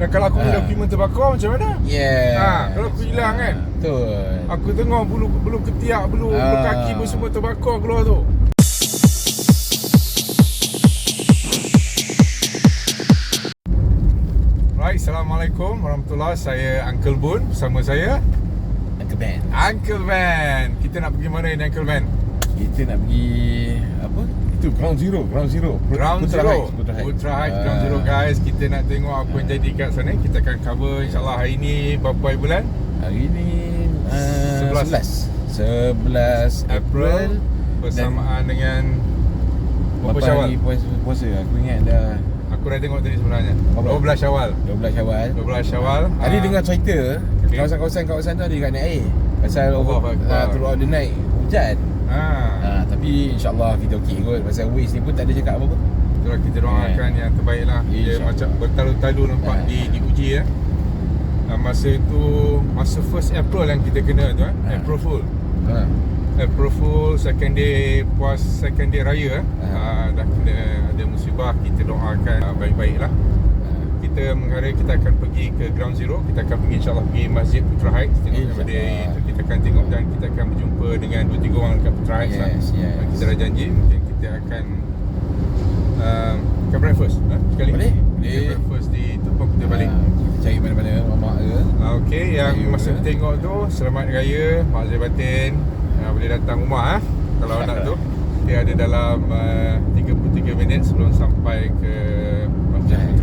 Dan kalau aku Ah. dokumen terbakar macam mana? Yes Ha, kalau aku hilang kan? Betul Aku tengok bulu bulu ketiak, bulu, bulu Ah. kaki pun semua terbakar keluar tu. Right, Assalamualaikum warahmatullahi Saya Uncle Boon bersama saya Uncle Ben Uncle Van. Kita nak pergi mana ni Uncle Van? Kita nak pergi Apa? Itu ground zero Ground zero. Ground Putra Zero. Heights, Putra Heights, Putra Heights Ah. Ground Zero guys. Kita nak tengok apa yang jadi kat sana. Kita akan cover insyaAllah hari ni Berapa hari bulan? Hari ni uh, 11. 11 11 April. Bersamaan dengan Berapa Syawal? hari puasa, puasa. Aku ingat dah Aku dah tengok tadi sebenarnya. Berapa? 12 Syawal. 12 Syawal. 12 Syawal. Tadi Ah, dengar cerita Okey. Kawasan-kawasan kat sana ada kat naik air Pasal over, uh, throughout the night Hujan ah, uh, Tapi insyaAllah kita okey kot Pasal Waze ni pun tak ada cakap apa-apa Itulah kita doakan yang terbaik lah Dia InsyaAllah. macam bertalu-talu nampak Ah. di diuji ya Ah, Masa itu Masa first April yang kita kena tu eh Ah. April Fool ha. April Fool second day puas second day raya eh. Ah. Uh, dah kena ada musibah kita doakan uh, baik-baik lah Ah. Kita menghara kita akan pergi ke ground zero. Kita akan pergi insyaAllah pergi masjid Putra Heights tengok daripada itu kita akan tengok dan kita akan berjumpa dengan dua tiga orang dekat Putra Heights lah. Yes, yes. Ah, kita dah janji mungkin kita akan uh, ke breakfast eh, sekali. Boleh, Kita boleh. breakfast di Tepung kita balik Ah, Kita cari mana-mana mamak ke? Ah, Okey, yang Raya masa ke? tengok tu Selamat Raya Mak Zai Batin. Uh, Boleh datang rumah ah Kalau nak tu. Dia ada dalam uh, 33 minit sebelum sampai ke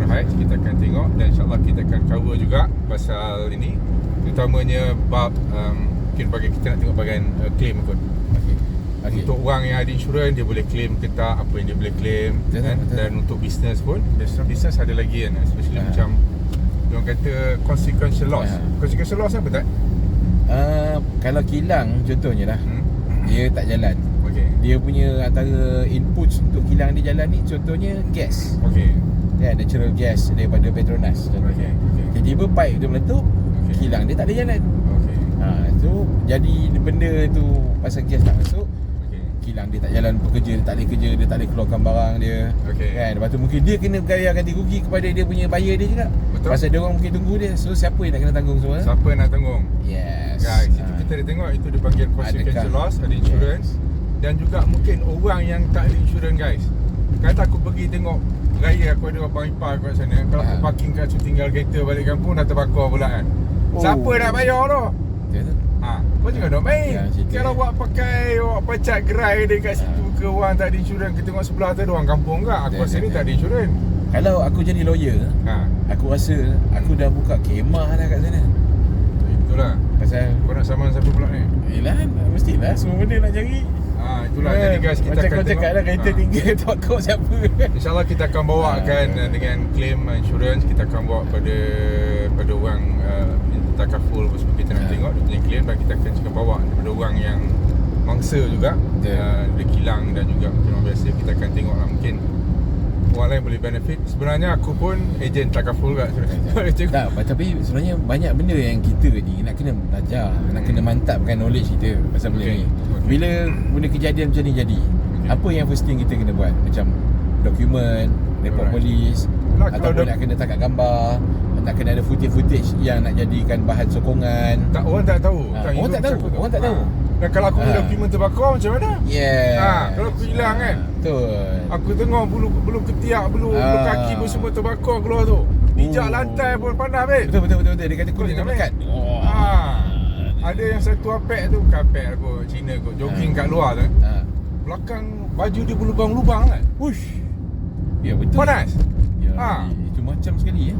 Heights Kita akan tengok Dan insyaAllah kita akan cover juga Pasal ini Terutamanya bab um, Mungkin bagi kita nak tengok bagian uh, claim kot Okey Okey. Untuk orang yang ada insurans Dia boleh claim ke tak Apa yang dia boleh claim Betul, kan? betul. Dan untuk business pun Business, ada lagi kan Especially Ah. macam Diorang kata consequential loss Ah. Consequential loss apa tak? Ah, Kalau kilang contohnya lah Hmm? Dia tak jalan Okay Dia punya antara inputs untuk kilang dia jalan ni Contohnya gas Okay ya, Natural gas daripada Petronas Okay, contohnya okay. Tiba-tiba pipe tu meletup Okay. Kilang dia tak ada jalan Okay ha, tu Jadi benda tu Pasal gas tak masuk Okay Kilang dia tak jalan bekerja Dia tak boleh kerja Dia tak boleh keluarkan barang dia Okay. kan? Lepas tu mungkin dia kena bayar ganti rugi Kepada dia punya buyer dia juga Betul. Pasal dia orang mungkin tunggu dia So siapa yang nak kena tanggung semua Siapa yang nak tanggung? Yes Guys, Ha. kita dah tengok Itu dipanggil consequential Adakah? loss Ada insurance Dan juga mungkin orang yang tak ada insurans guys Kata aku pergi tengok Raya aku ada abang ipar kat sana Kalau aku Ha. parking kat situ tinggal kereta balik kampung Dah terbakar pula kan Oh. Siapa nak bayar tu? Betul? Ha, kau jangan nak main Ya. Kalau awak pakai Awak pacat gerai dia kat situ Ha. ke Orang tak ada insurans Kita tengok sebelah tu ada orang kampung ke Aku rasa ni tak ada insurans Kalau aku jadi lawyer Ha, Aku rasa Aku dah buka kemah dah kat sana itulah Pasal Kau nak saman siapa pula ni? Yelah Mestilah Semua benda nak cari Ha, itulah Kan? jadi guys kita Macam akan kau cakap lah Kereta Ha. tinggal Tak kau siapa InsyaAllah kita akan bawakan Ah. uh, dengan claim insurance Kita akan bawa pada pada orang uh, takaful apa semua kita nak Ah. tengok Dia punya claim dan kita akan cakap bawa daripada orang yang mangsa juga Betul. uh, Dia kilang dan juga orang biasa Kita akan tengok lah mungkin orang lain boleh benefit Sebenarnya aku pun ejen takaful kat Cakap. Tak, tapi sebenarnya banyak benda yang kita ni nak kena belajar, nak kena mantapkan knowledge kita pasal benda Okay. ni. Bila benda kejadian macam ni jadi, Okay. apa yang first thing kita kena buat? Macam dokumen, report Alright. polis, Nak ataupun kalau nak kena tangkap gambar, nak kena ada footage-footage yang nak jadikan bahan sokongan. tak, Orang tak tahu Ha, Tak, orang hidup tak tahu, orang tak tahu. Ha. Dan kalau aku Ha. dokumen terbakar macam mana? Yeah. Ha, kalau aku hilang kan? Betul. Aku tengok bulu bulu ketiak, bulu, bulu Ah. kaki pun semua terbakar keluar tu. Pijak Oh. lantai pun panas babe. Betul betul betul betul. Dia kata kulit dah melekat. Oh. Ha. Ada yang satu apek tu, kapek aku Cina aku jogging Ha. kat luar tu. Ha. Belakang baju dia berlubang-lubang kan. Push. Ya betul. Panas. Ya, Ha. Itu macam sekali ya.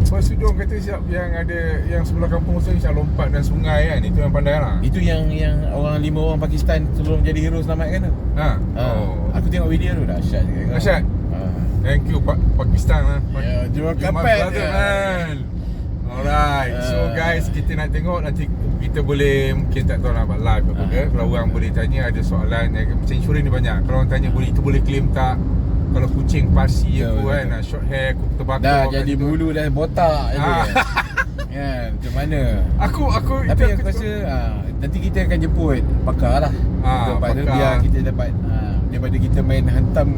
Lepas tu dia orang kata siap yang ada yang sebelah kampung saya macam lompat dan sungai kan. Itu yang pandai lah. Itu yang yang orang lima orang Pakistan sebelum jadi hero selamatkan tu. Ha. Ha. Aku tengok video tu dahsyat juga. Dahsyat? Ha. Thank you pa- Pakistan lah. Ya, jual kapal. brother, man. Alright. So guys, kita nak tengok nanti kita boleh mungkin tak tahu nak buat live apa ke. Kalau orang boleh tanya ada soalan yang macam insurans ni banyak. Kalau orang tanya boleh itu boleh claim tak? Kalau kucing pasi Ya, aku betul. kan, ah, short hair aku terbakar. Dah jadi situ. bulu dah botak. Ah. Kan, macam mana? Aku aku Tapi itu aku rasa ha, nanti kita akan jemput pakar lah. Ah, tu pakar. biar kita dapat ha, daripada kita main hantam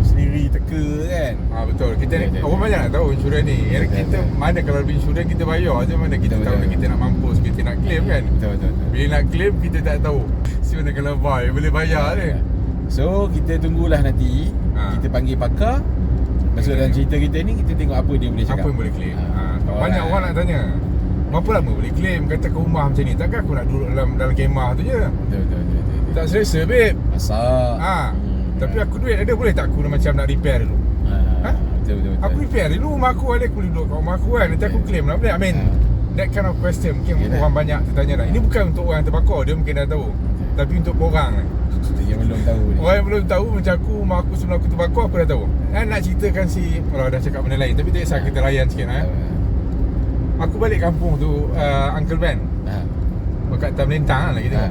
sendiri teka kan Ah betul. Kita Ya, ya, orang ya. banyak nak tahu insurans ni. Betul, kita betul. mana kalau lebih insurans kita bayar je mana kita Betul, tahu betul. kita nak mampus, kita nak claim kan. Betul betul, betul. Bila nak claim kita tak tahu. Siapa kalau buy boleh bayar ni. Ya. So kita tunggulah nanti Ha. Kita panggil pakar Masuk dalam cerita kita ni Kita tengok apa dia boleh cakap Apa yang boleh claim? Ha. Ha. Banyak orang nak tanya. Berapa lama boleh claim? Kata ke rumah macam ni. Takkan aku nak duduk dalam dalam kemah tu je. Betul betul betul, betul. Tak selesa babe. Masak Ha. Hmm. Tapi aku duit ada boleh tak aku macam nak repair dulu? ha. Ha? Betul betul, betul. Aku repair dulu rumah aku ada aku duduk kat rumah aku kan. Nanti aku Yeah. claim lah boleh. I mean Ha. that kind of question mungkin Yalah. orang banyak tertanya dah. Ini bukan untuk orang terbakar dia mungkin dah tahu. Tapi untuk korang ni. Yang belum tahu ni Orang yang belum tahu macam aku rumah aku sebelum aku terbakar aku dah tahu. Dan nak ceritakan si kalau dah cakap benda lain tapi tak kisah kita layan sikit eh. Aku balik kampung tu uh, Uncle Ben Ha. Dekat Tam Lentang lah kita. Ha.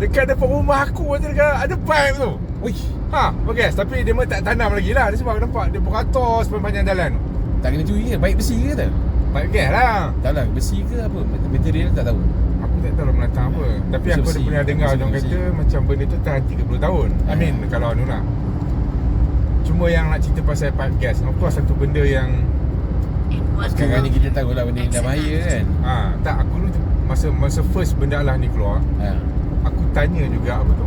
Dekat depan rumah aku ada dekat ada pipe tu. Ui, Ha, bagus. Tapi dia memang tak tanam lagi lah. Dia sebab aku nampak dia beratur sepanjang jalan. tak kena curi ke? Baik besi ke tak? Pipe gas lah. Tak lah, besi ke apa? Material tak tahu tak tahu lah menatang apa. Tapi aku ada pernah dengar orang kata macam benda tu tahan 30 tahun. I mean Ha. kalau anu lah. Cuma yang nak cerita pasal pipe gas. Of course satu benda yang Sekarang ni kita tahu lah benda ni dah bahaya kan ha, tak aku dulu tu masa masa first benda lah ni keluar, ha. aku tanya juga apa tu.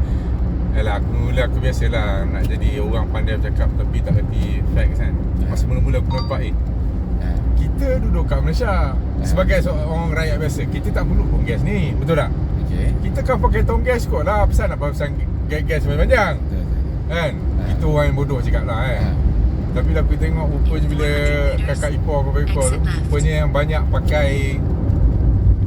Yalah aku mula aku biasalah nak jadi orang pandai bercakap tapi tak reti facts kan. Masa mula-mula aku nampak eh ha. kita duduk kat Malaysia sebagai seorang rakyat biasa kita tak perlu pun gas ni betul tak? Okay kita kan pakai tong gas kot lah pasal nak pasang gas-gas panjang Betul betul kan? Ha. itu orang yang bodoh cakap lah kan? Ha. tapi lah aku tengok rupanya bila kakak ipar kakak ipar tu rupanya yang banyak pakai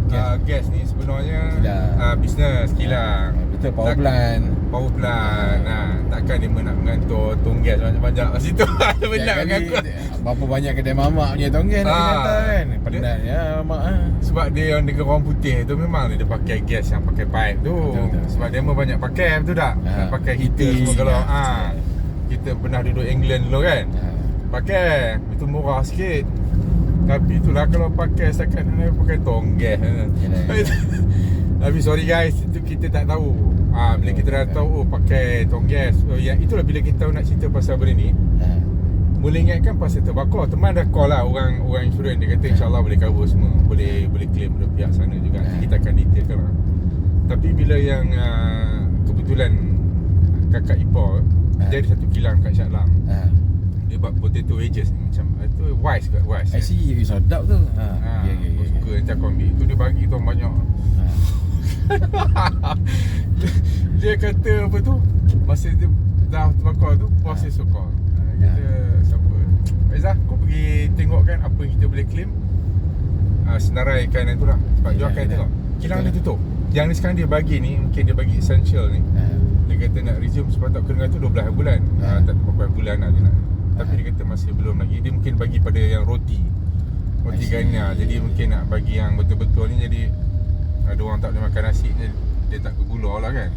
Gas. uh, gas ni sebenarnya Kilang. uh, bisnes kilang. Ha, Betul power Tak- plant. power plant nah, takkan dia nak mengantor tong gas banyak-banyak kat situ ada kali mengangkut Berapa banyak kedai mamak punya tonggas nak Ah. hantar kan Penat ya mamak ha. Sebab dia yang negara orang putih tu memang dia pakai gas yang pakai pipe tu. Betul, betul. Sebab dia memang banyak pakai betul tak? Ha, Nak pakai heater semua kalau ha, ah. Kita pernah duduk England dulu kan. Ha. Pakai itu murah sikit. Tapi itulah kalau pakai setakat ni pakai tong gas. Yalah, Tapi sorry guys, itu kita tak tahu. Ah bila kita dah tahu oh pakai tong gas. Oh ya itulah bila kita tahu nak cerita pasal benda ni. Ha. Boleh ingatkan pasal terbakar Teman dah call lah Orang orang insurans. Dia kata insyaAllah boleh cover semua. Boleh boleh claim dari pihak sana juga. Nanti kita akan detailkan lah. Tapi bila yang uh, Kebetulan Kakak ipar Ha. Dia ada satu kilang kat Shah Alam Ha. Dia buat potato wedges ni Macam Itu wise kat wise I see you sedap tu. Ha. Ha, Ya ya aku ya suka nanti aku Tu dia bagi tu banyak. Ha. Dia kata apa tu? Masa dia dah terbakar tu Bos dia ha, Kata siapa Faizah kau pergi tengok kan Apa yang kita boleh claim uh, Senaraikan yang tu lah Sebab Ya, dia akan ya. tengok Kilang Betul. dia tutup Yang ni sekarang dia bagi ni Mungkin dia bagi essential ni Ha. Dia kata nak resume sepatut kena tu 12 bulan Ha. ha. Tak tahu berapa bulan lah dia nak Tapi Ha. dia kata masih belum lagi Dia mungkin bagi pada yang roti Roti ganya Jadi mungkin nak bagi yang betul-betul ni Jadi Ada orang tak boleh makan nasi Dia, dia tak bergula lah kan.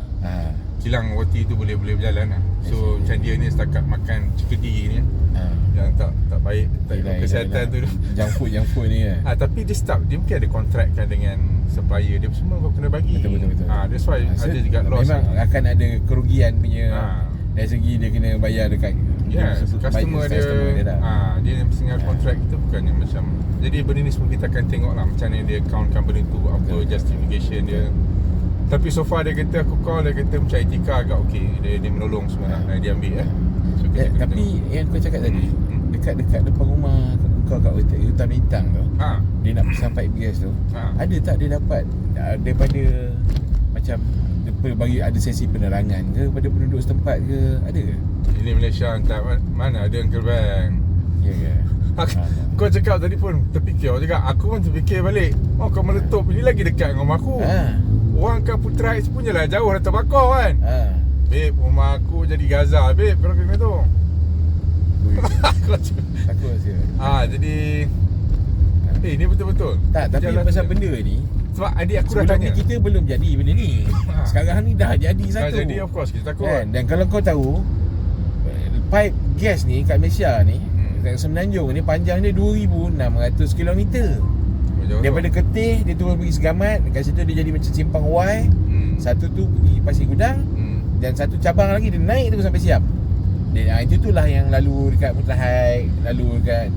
Kilang roti tu boleh boleh berjalan lah So see. macam dia ni setakat makan cikedi ni Ha. Yang tak tak baik Tak Yelah, kesihatan yelah, tu. Junk food junk food ni ya. Ha, tapi dia start Dia mungkin ada kontrak kan dengan supplier Dia semua kau kena bagi Betul betul betul. ha, That's why Ha, so ada juga loss Memang akan ada kerugian punya Ha. dari segi dia kena bayar dekat Yes, supplier- customer dia, customer dia ha, dia yang singgah Ha. kontrak kita bukannya macam Jadi benda ni semua kita akan tengok lah Macam mana dia countkan benda tu Apa Betul. justification dia Tapi so far dia kata aku call Dia kata macam etika agak okey Dia, dia menolong semua Ha. Dia ambil eh. So, kita Ya, kena tapi tengok. yang kau cakap tadi Hmm. dekat-dekat depan rumah kau kat hutan, hutan bintang tu ha, dia nak pipe gas tu. Ha. ada tak dia dapat uh, daripada macam pe- bagi ada sesi penerangan ke pada penduduk setempat ke ada ke? Ini Malaysia tak Mana ada Uncle Bang ya ke Aku, Ha, kau cakap tadi pun terfikir juga Aku pun terfikir balik. Oh kau meletup Ini lagi dekat dengan rumah aku. Ha Orang ke Putra East punya lah jauh dah terbakar kan. Ha. Babe rumah aku jadi Gaza Babe. Kalau kena tu? Takut saya Ah jadi Eh ni betul-betul. Tak tapi Jalan pasal benda ni Sebab adik aku dah tanya. kita belum jadi benda ni. Ha. sekarang ni dah jadi Dah satu. jadi of course kita takut. Kan? Dan kalau kau tahu pipe gas ni kat Malaysia ni Hmm. kat Semenanjung ni panjang dia 2600 km Jauh daripada tu. Ketih dia turun pergi Segamat dekat situ dia jadi macam simpang Y hmm. satu tu pergi Pasir Gudang hmm. dan satu cabang lagi dia naik terus sampai Siap Dia, ah, itu tu lah yang lalu dekat Mutahai, lalu dekat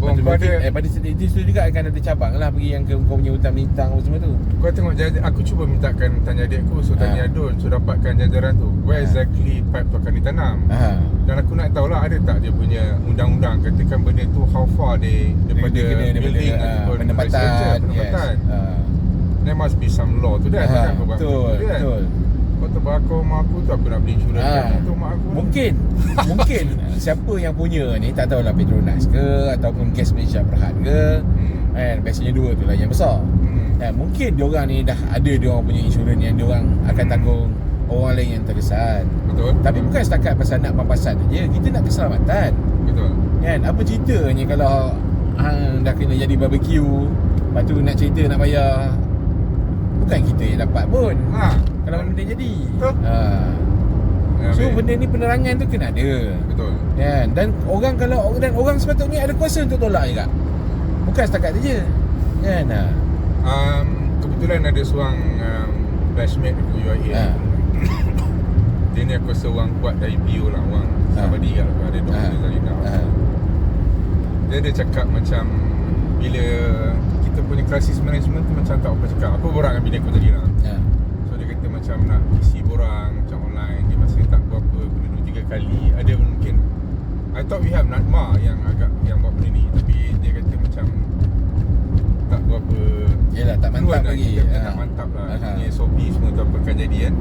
Oh, kau ada- eh, pada situ itu situ juga akan ada cabang lah pergi yang ke kau punya hutan bintang apa semua tu. Kau tengok jajaran Aku cuba mintakan Tanya adik aku So tanya Ha. Adul So dapatkan jajaran tu Where Ha. exactly Pipe tu akan ditanam Ha. Dan aku nak tahu lah Ada tak dia punya Undang-undang Katakan benda tu How far dia Daripada dia kena daripada building ah, ataupun penempatan. residential, Yes. Penempatan Ah. There must be some law tu dah Ha, betul, tu kan? betul. Kau terbakar rumah aku tu Aku nak beli insurans kan Untuk mak aku Mungkin Mungkin Siapa yang punya ni Tak tahulah Petronas ke Ataupun Gas Malaysia Berhad ke hmm. Kan Biasanya dua tu lah yang besar Hmm. Dan mungkin diorang ni dah ada diorang punya insurans yang diorang akan Hmm. tanggung orang lain yang terkesan. Betul Tapi bukan setakat pasal nak pampasan je. Kita nak keselamatan. Betul Kan? Apa ceritanya kalau hang dah kena jadi barbecue, lepas tu nak cerita nak bayar bukan kita yang dapat pun. Ha Kalau benda jadi. Betul. Ha. So benda ni penerangan tu kena ada. Betul Kan? Dan orang kalau dan orang sepatutnya ada kuasa untuk tolak juga. Bukan setakat tu je. Kan? Ha. um, Kebetulan ada seorang um, Batchmate aku UIA Ha. Dia ni aku rasa orang kuat dari PO lah Orang Ha. sahabat dia lah Ada Dr. Ha. Zalina Ha. Dia ada cakap macam Bila kita punya crisis management tu macam tak apa cakap Aku borak dengan bini aku tadi lah Ha. Macam nak isi borang macam online Dia masih tak berapa benda dua tiga kali Ada mungkin I thought we have Nadma yang agak yang buat benda ni Tapi dia kata macam Tak berapa Yelah tak mantap lagi. Kita Ha. tak mantap lah Ha. Ni SOP semua tu apa akan jadi kan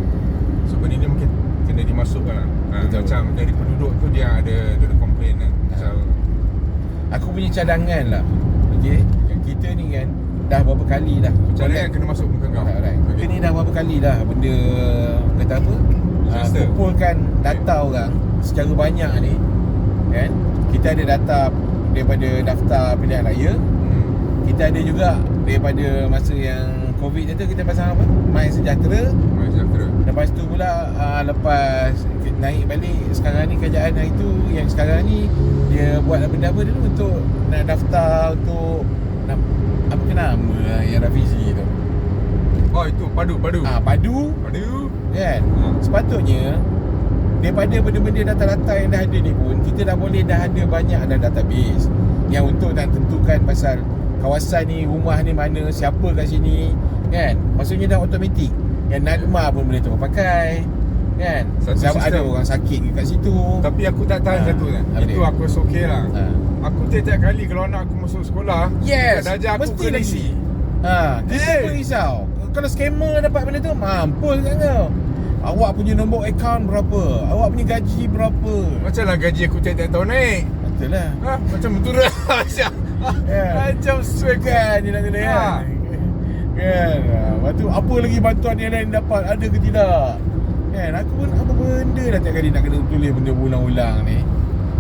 So benda ni mungkin kena dimasukkan lah ha, Betul. Macam dari penduduk tu dia ada Dia ada komplain kan Macam Aku punya cadangan lah Okay Yang kita ni kan Dah berapa kali dah Cara yang kena masuk muka kau. Alright. Kita ni dah berapa kali dah Benda Kata apa? Uh. Kumpulkan data orang Secara banyak ni Kan? Kita ada data Daripada daftar pilihan raya. Hmm. Kita ada juga Daripada masa yang Covid tu Kita pasang apa? My Sejahtera. Mari sejahtera. Lepas tu pula uh, Lepas Naik balik Sekarang ni kerajaan hari tu Yang sekarang ni Dia buat benda apa dulu Untuk Nak daftar Untuk nak, Apa ke nama lah Yang Rafizi tu? Oh itu padu padu. Ah Padu. Padu. Kan? Ha. Sepatutnya Daripada benda-benda data-data yang dah ada ni pun Kita dah boleh dah ada banyak dah database. Yang untuk nak tentukan pasal Kawasan ni, rumah ni mana, siapa kat sini Kan? Maksudnya dah automatik. Yang Nadma pun boleh terpakai Kan? Satu ada orang sakit kat situ. Tapi aku tak tahan Ha. satu kan. Itu dia? aku rasa okey lah. Ha. Aku tiap-tiap kali kalau anak aku masuk sekolah Yes Darjah aku Mesti kena lagi isi. ha, Kita Eh. pun risau. Kalau scammer dapat benda tu Mampus kan kau. Awak punya nombor akaun berapa? Awak punya gaji berapa? Macam lah gaji aku tiap-tiap tahun naik. Betul lah. Ha? Macam betul lah Macam Ya. Macam swag Kan dia nak kena Ha. kan? Kan Ah, Lepas tu apa lagi bantuan yang lain dapat? Ada ke tidak? Kan aku pun apa benda dah tiap kali nak kena tulis benda ulang-ulang ni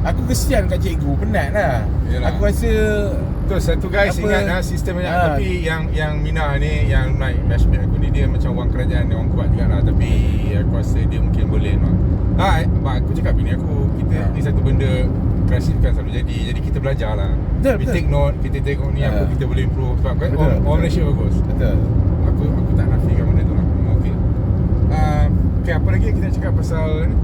Aku kesian kat cikgu Penat lah Yalah. Aku rasa Tu satu guys Apa? ingat lah sistem banyak Ha. Tapi yang yang Mina ni Yang naik matchmate aku ni Dia macam orang kerajaan Dia orang kuat juga lah Tapi aku rasa dia mungkin boleh no. Ha, abang aku cakap bini aku Kita Ha. ni satu benda Krisis kan selalu jadi Jadi kita belajar lah Betul, We betul. take note Kita tengok ni Ha. Apa kita boleh improve Sebab kan Betul, orang, orang betul. Malaysia bagus Betul Aku aku tak nafikan benda tu lah Okay uh, Okay apa lagi kita nak cakap pasal ni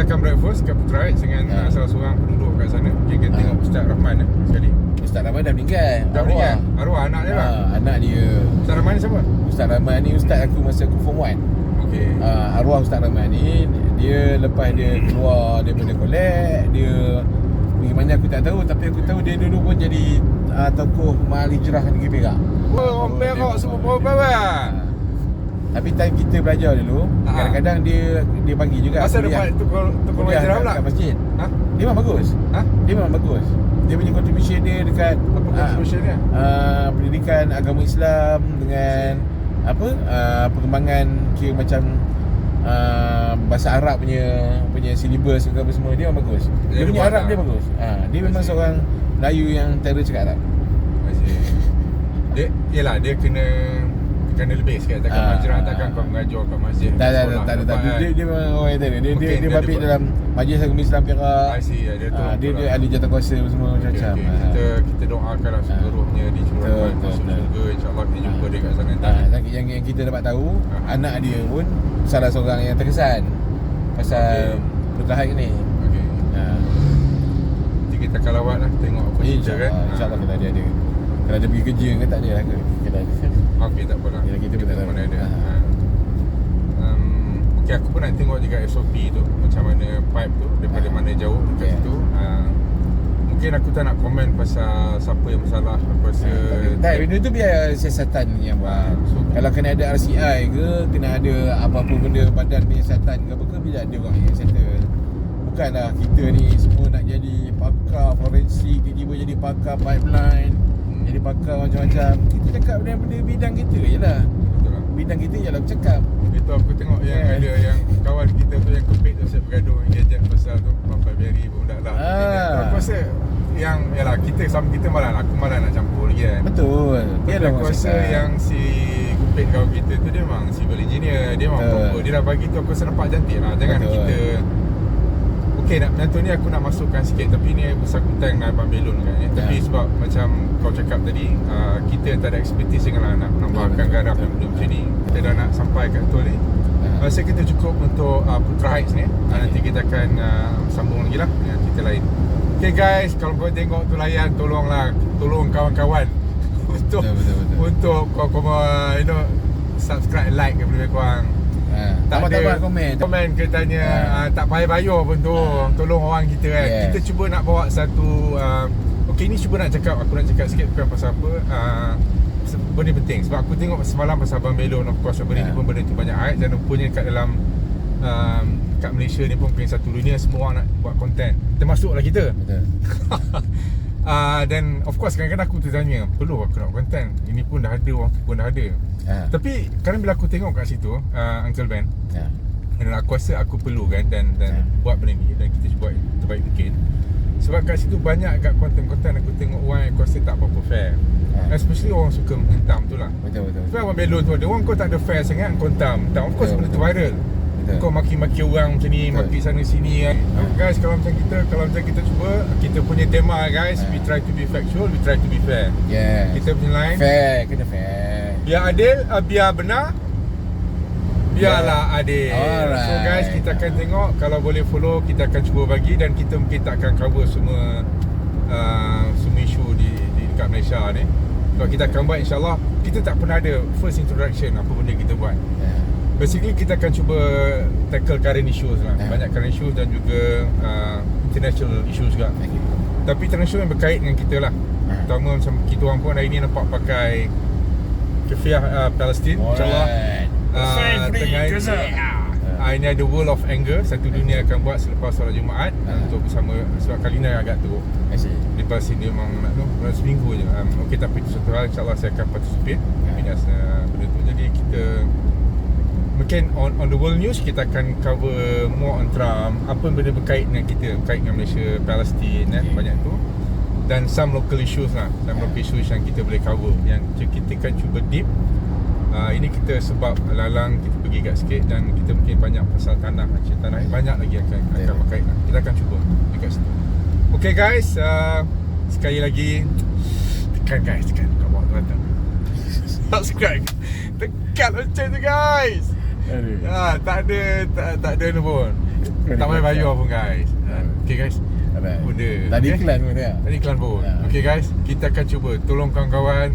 Kita akan breakfast kat Putra Heights Dengan Ha. salah seorang penduduk kat sana. Okay kita Ha. tengok Ustaz Rahman eh, sekali. Ustaz Rahman dah meninggal. Dah meninggal. Arwah anak dia lah. Anak dia. Ustaz Rahman ni siapa? Ustaz Rahman ni Ustaz aku masa aku form 1 Okay uh, arwah Ustaz Rahman ni dia lepas dia keluar daripada kolek dia pergi mana aku tak tahu tapi aku tahu dia dulu pun jadi uh, tokoh mahal hijrah negeri Perak. Wah orang Perak semua Ah. Tapi time kita belajar dulu Ah. kadang-kadang dia dia bagi juga Masa dapat tukar tukar kuliah pula kat masjid Ha? dia memang bagus Ha? dia memang bagus dia punya contribution dia dekat Apa ah, contribution dia? uh, pendidikan agama Islam dengan apa uh, perkembangan kira macam uh, bahasa Arab punya punya syllabus ke apa semua dia memang bagus. Dia, Dia punya Arab lah. dia bagus. Ha, dia memang seorang Melayu yang terus cakap Arab. Masih Dia Yelah dia kena Kena lebih sikit Takkan Ah. hijrah Takkan kau mengajar kat masjid Tak tak tak tak tak. Dia, kan? dia, dia memang orang. Dia dia dia dia babit dalam Majlis Agama Islam Perak. I see ya, dia tu Ah, dia dia lah. ahli jawatankuasa semua Okay, macam-macam. Ah. Kita kita doakan lah seluruhnya di Masuk syurga InsyaAllah kita jumpa dia kat sana Ah, nanti yang, yang kita dapat tahu Ah. anak dia pun salah seorang yang terkesan pasal Okey. bertahan ni. Okay kita akan lawat lah Tengok apa cerita kan insyaAllah kalau dia ada Kalau dia pergi kerja ke tak ada lah ke Kena ada ha. Okay tak apa lah Ya, kita pun tak tahu. mana ada Ha. ha. um, Okay aku pun nak tengok juga SOP tu Macam mana pipe tu Daripada Ha. mana jauh dekat Ya. situ uh, Mungkin aku tak nak komen pasal Siapa yang bersalah Aku rasa Tak, benda tu biar siasatan yang buat So- Kalau kena ada RCI ke Kena ada apa-apa benda badan penyiasatan ke apa ke Biar ada orang yang settle Bukanlah kita ni semua nak jadi pakar forensik Tiba-tiba jadi pakar pipeline. Jadi pakar macam-macam Kita cakap benda-benda bidang kita je lah Betul lah Bidang kita je lah bercakap Itu aku tengok yang Yeah. ada Yang kawan kita tu Yang kepit tu Siap bergaduh dia ajak pasal tu Papai Berry pun dah lah Ah. Aku rasa Yang Yalah kita sama kita malah Aku malah nak campur lagi kan Betul Tapi Biarlah aku rasa cakap. yang si Kupit kawan kita tu Dia memang civil engineer Dia memang Betul. proper Dia dah bagi tu Aku rasa nampak cantik lah Jangan Betul. kita Okay nak Yang tu ni aku nak masukkan sikit Tapi ni bersangkutan dengan Abang Belon kan eh. Tapi Ya. sebab macam kau cakap tadi uh, Kita tak ada expertise dengan nak Nambahkan Betul. garam dan benda macam ni Kita dah nak sampai kat tu ni. Rasa kita cukup untuk uh, Putra Heights ni uh, Nanti kita akan uh, sambung lagi lah dengan cerita lain Okay guys, kalau kau tengok tu layan Tolonglah, tolong kawan-kawan Untuk Betul, betul, betul. Untuk kau kau uh, you know Subscribe, like ke lebih. Tambah-tambah komen. Komen ke tanya Ha. uh, Tak payah bayar pun tu. Ha. Tolong orang kita kan. Yes. Kita cuba nak bawa satu uh, Okay ni cuba nak cakap Aku nak cakap sikit bukan pasal apa uh, Benda penting. Sebab aku tengok semalam pasal Abang Belon Of course benda ni pun benda tu banyak hype Dan rupanya kat dalam um, Kat Malaysia ni pun Mungkin satu dunia Semua orang nak buat konten Termasuklah kita. Betul. Uh, Dan of course kadang-kadang aku tertanya Perlu aku nak buat konten Ini pun dah ada Orang tu pun dah ada ha. Tapi kadang bila aku tengok kat situ uh, Uncle Ben ha. dan aku rasa aku perlu kan dan dan Ya. buat benda ni dan kita buat terbaik mungkin. Sebab kat situ banyak kat konten-konten aku tengok orang yang aku rasa tak apa-apa fair. Ha. Especially orang suka menghentam tu lah. Betul betul Sebab Abang Belon tu ada orang kau tak ada fair sangat kau hentam. Tak, of course Betul, benda tu viral. Betul. Kau maki-maki orang macam ni, Betul. maki sana sini kan. Ha. Guys, kalau macam kita, kalau macam kita cuba, kita punya tema guys, Ha. we try to be factual, we try to be fair. Yes Kita punya line, Fair Kena fair biar adil, uh, biar benar Biarlah adil Alright. So guys kita akan tengok Kalau boleh follow Kita akan cuba bagi Dan kita mungkin tak akan cover semua uh, Semua isu di, di dekat Malaysia ni Kalau kita akan buat insyaAllah Kita tak pernah ada First introduction Apa benda kita buat Ya. Basically kita akan cuba Tackle current issues lah Ya. Banyak current issues Dan juga uh, International issues juga. Tapi international yang berkait dengan kita lah Ha. Terutama macam kita orang pun hari ni nampak pakai Kefiah uh, Palestin InsyaAllah Ah, tengah Gaza. Ah, ini ada World of Anger Satu dunia akan buat selepas solat Jumaat Ah. Untuk bersama Sebab kali ni agak teruk. Lepas ini memang nak tu Dalam seminggu je. Um, Okey tapi itu satu hal InsyaAllah saya akan participate. Ah. Minus uh, benda tu. Jadi kita Mungkin on, on the world news Kita akan cover More on Trump. Apa benda berkait dengan kita? Berkait dengan Malaysia Palestin eh, Okay. Banyak tu Dan some local issues lah Some Ah. local issues yang kita boleh cover Yang kita akan cuba deep Uh, ini kita sebab lalang kita pergi kat sikit dan kita mungkin banyak pasal tanah macam tanah banyak lagi akan akan Betul. berkait lah. Kita akan cuba dekat situ. Okay guys, uh, sekali lagi tekan guys, tekan kat bawah tu. Subscribe. Tekan macam tu guys. Aduh. Ha, tak ada tak, tak ada pun. Tak payah bayar pun guys. Uh, okay guys. Alright. Tadi okay? iklan pun ya. Tadi iklan pun. Ya. Okay guys, kita akan cuba tolong kawan-kawan,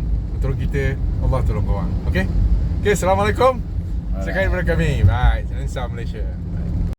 tolong kita, Allah tolong kawan. Okay? Okay, Assalamualaikum. Alright. Sekian daripada kami. Bye. Salam Malaysia.